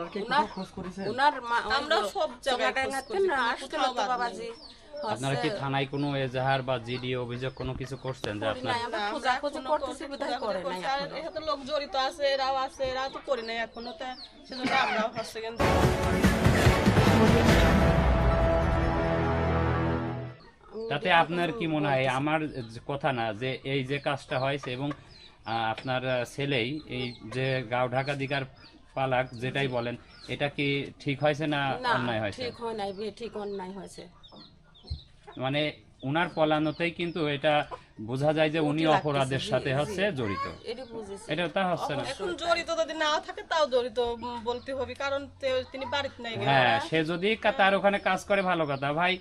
আপনারা কি খোঁজ করেছেন? উনার আমরা সব জায়গায় খোঁজ না বাবাজি আপনারা কি থানায় কোনো এজাহার বা জিডি অভিযোগ কোনো কিছু করছেন যে আপনার আমরা খোঁজা আমরা করতেছি বোধহয় করে নাই লোক জড়িত আছে এরাও আছে এরা তো করি নাই এখনও তা সেজন্য আমরাও হচ্ছে কিন্তু তাতে আপনার কি মনে হয়? আমার কথা না যে এই যে কাজটা হয়েছে এবং আহ, আপনার ছেলেই এই যে গাও ঢাকা দিকার পালাক যেটাই বলেন এটা কি ঠিক হয়েছে না অন্যায় হয়েছে? ঠিক হয় নাই ঠিক অন্যায় হয়েছে। মানে উনার পলানোতেই কিন্তু এটা বোঝা যায় যে উনি অপরাধের সাথে হচ্ছে জড়িত। এটা তা হচ্ছে না। এখন জড়িত যদি না থাকে তাও জড়িত বলতে হবে কারণ তিনি বাড়িতে নাই হ্যাঁ সে যদি তার ওখানে কাজ করে ভালো কথা। ভাই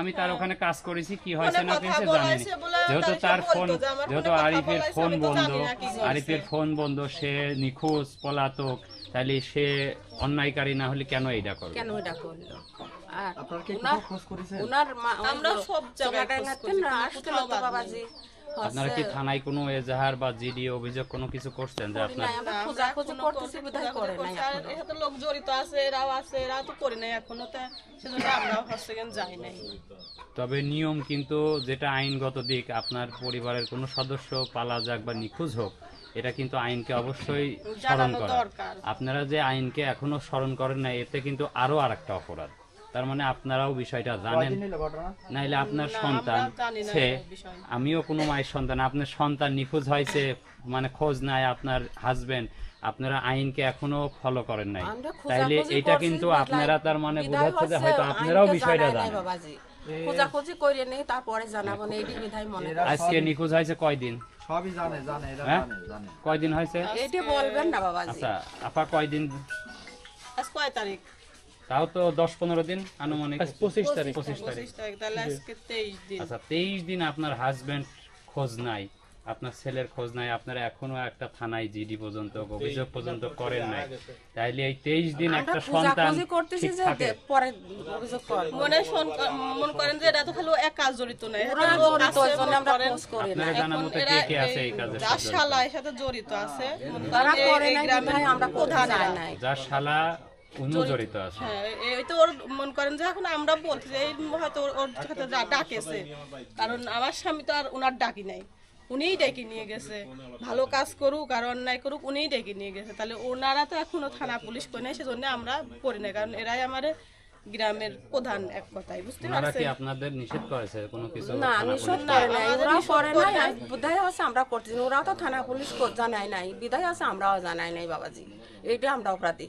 আমি তার ওখানে কাজ করেছি কি হয়েছে না হয়েছে জানি যেহেতু তার ফোন যেহেতু আরিফের ফোন বন্ধ। আরিফের ফোন বন্ধ সে নিখোঁজ পলাতক। তাহলে সে অন্যায়কারী না হলে কেন এইটা করবে? কেন এটা করল? আর আপনারা কি উনার কোথাও খোঁজ করেছেন? উনার মা আমরা সব জায়গায় বাবাজি। আপনারা কি থানায় কোনো এজাহার বা জিডি অভিযোগ কোনো কিছু করছেন যে আপনার নাই আমরা না, খোঁজা আমরা খোঁজি এখনও করতেছি বোধহয় করে নাই এখানে। লোক জড়িত আছে এরাও আছে এরা তো করি নাই এখনও তা সেজন্য আমরাও যাই নাই। তবে নিয়ম কিন্তু যেটা আইনগত দিক আপনার পরিবারের কোনো সদস্য পালা যাক বা নিখোঁজ হোক এটা কিন্তু আইনকে অবশ্যই স্মরণ করা। আপনারা যে আইনকে এখনও স্মরণ করেন না এতে কিন্তু আরও আরেকটা অপরাধ। তার মানে আপনারাও বিষয়টা জানেন। নাইলে আপনার সন্তান সে আমিও কোনো মায়ের সন্তান আপনার সন্তান নিখোঁজ হয়েছে মানে খোঁজ নাই আপনার হাজবেন্ড আপনারা আইনকে এখনও ফলো করেন নাই। তাইলে এটা কিন্তু আপনারা তার মানে বোঝাচ্ছে যে হয়তো আপনারাও বিষয়টা জানেন। খোঁজাখুঁজি করে নেই তারপরে জানাব না এইটি বিধায় মনে আজকে নিখোঁজ হয়েছে কয়দিন? সবই জানে জানে এরা হ্যাঁ? জানে জানে। কয়দিন হয়েছে? এটা বলবেন না বাবাজি। আচ্ছা আপা কয়দিন? আজ কয় তারিখ? তাও তো দশ পনেরো দিন আনুমানিক। পঁচিশ তারিখ পঁচিশ তারিখ। পঁচিশ তারিখ তাহলে আজকে তেইশ দিন। আচ্ছা তেইশ দিন আপনার হাজবেন্ড খোঁজ নাই। আপনার ছেলের খোঁজ নাই আপনারা এখনও একটা থানায় জিডি পর্যন্ত অভিযোগ পর্যন্ত করেন নাই। তাইলে এই তেইশ দিন একটা সন্তান খোঁজাখুঁজি করতেছি যে পরে অভিযোগ করব মনে শোন- মনে করেন যে এটা তো খালি এক কাজ জড়িত নাই ওরা এখানে জড়িত, আছে, জন্য আমরা করেন, করি না। আপনারা জানার মতো কে কে আছে এই কাজের যার শালা এর সাথে জড়িত আছে তারা এই- করে এই নাই গ্রামের আমরা প্রধান নাই। যার শালা জড়িত। আছে। হ্যাঁ এই- তো ওর মনে করেন যে এখন আমরা বলছি যে এই হয়তো ওর- ওর সাথে যা- ডাকেছে। কারণ আমার স্বামী তো আর ওনার ডাকি নাই। উনিই ডেকে নিয়ে গেছে। ভালো কাজ করুক আর অন্যায় করুক উনিই ডেকে নিয়ে গেছে। তাহলে ওনারা তো এখনও থানা পুলিশ করে নাই সেজন্য আমরা করি না কারণ এরাই আমার গ্রামের প্রধান এক কথাই বুঝতে পারছেন? আপনাদের নিষেধ করেছে কোনো কিছু? না নিষেধ করে নাই। নিষেধ করে নাই। বিধায় আছে আমরা করতেছি। ওরাও তো থানা পুলিশ কো- জানায় নাই। বিধায় আছে আমরাও জানাই নাই বাবাজি। এইটা আমরা অপরাধী।